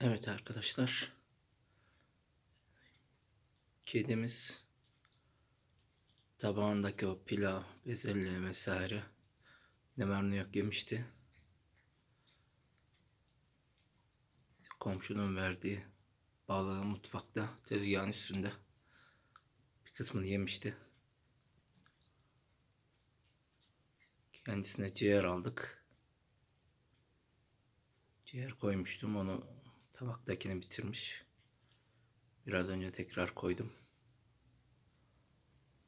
Evet arkadaşlar. Kedimiz tabağındaki o pilav, bezelye vesaire ne var ne yok yemişti. Komşunun verdiği balığı mutfakta tezgahın üstünde bir kısmını yemişti. Kendisine ciğer aldık. Ciğer koymuştum onu tabaktakini bitirmiş. Biraz önce tekrar koydum.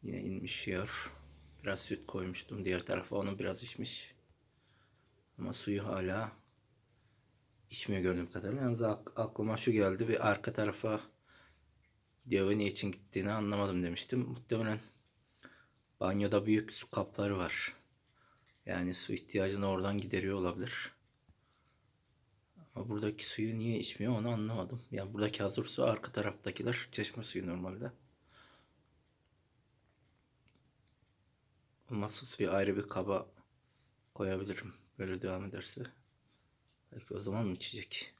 Yine inmiş yiyor. Biraz süt koymuştum. Diğer tarafa onu biraz içmiş. Ama suyu hala içmiyor gördüğüm kadarıyla. Yalnız ak- aklıma şu geldi. Bir arka tarafa diyor ve niçin gittiğini anlamadım demiştim. Muhtemelen banyoda büyük su kapları var. Yani su ihtiyacını oradan gideriyor olabilir. Ama buradaki suyu niye içmiyor onu anlamadım. Yani buradaki hazır su arka taraftakiler çeşme suyu normalde. Olmazsa suyu ayrı bir kaba koyabilirim. Böyle devam ederse. Belki o zaman mı içecek?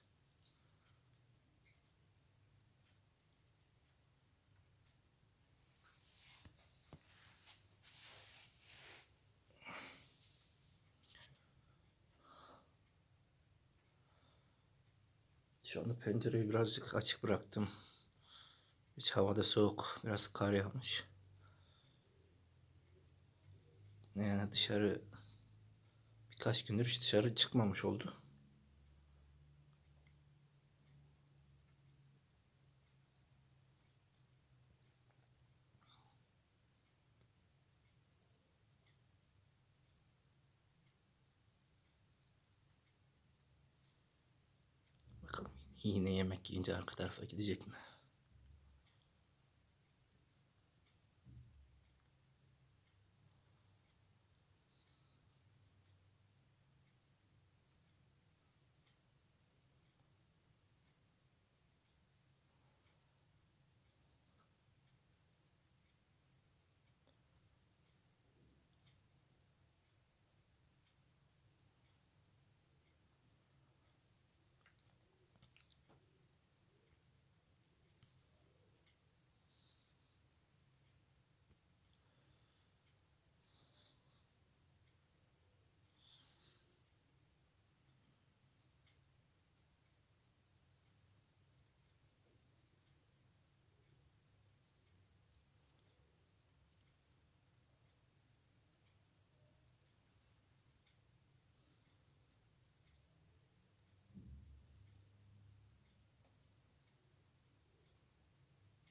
Şu anda pencereyi birazcık açık bıraktım. Hiç havada soğuk. Biraz kar yağmış. Yani dışarı birkaç gündür hiç dışarı çıkmamış oldu. Yine yemek yiyince arka tarafa gidecek mi?